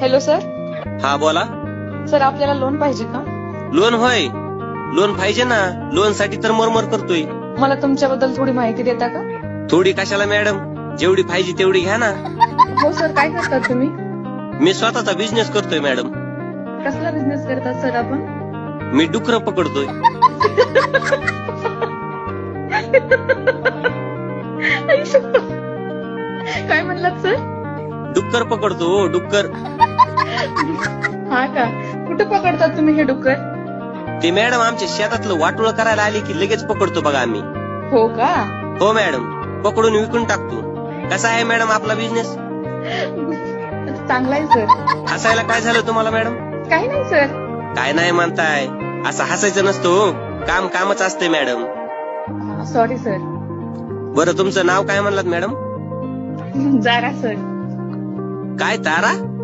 Hello sir हा बोला. Sir आपल्याला लोन पाहिजे का? लोन होय. लोन पाहिजे ना. लोनसाठी तर मरमर करतोय. मला तुमच्याबद्दल थोडी माहिती देता का? थोडी कशाला मॅडम जेवढी पाहिजे तेवढी घ्या ना. हो सर काय करतात तुम्ही? मी स्वतःचा बिझनेस करतोय मॅडम कसला बिझनेस करतात सर आपण? मी डुकर पकडतोय. काय म्हणलात सर डुक्कर पकडतो हो, डुक्कर. हा का? कुठे पकडतात तुम्ही हे डुक्कर? ते मॅडम आमच्या शेतातलं वाटोळ करायला आले की लगेच पकडतो बघा आम्ही. हो का? हो मॅडम. पकडून विकून टाकतो. कसा आहे मॅडम आपला बिझनेस चांगला आहे सर हसायला काय झालं तुम्हाला मॅडम? काही नाही सर काय नाही म्हणताय. असं हसायचं नसतं हो. काम कामच असते मॅडम. सॉरी सर बरं तुमचं नाव काय म्हणलात madam? Zara sir cai, tara.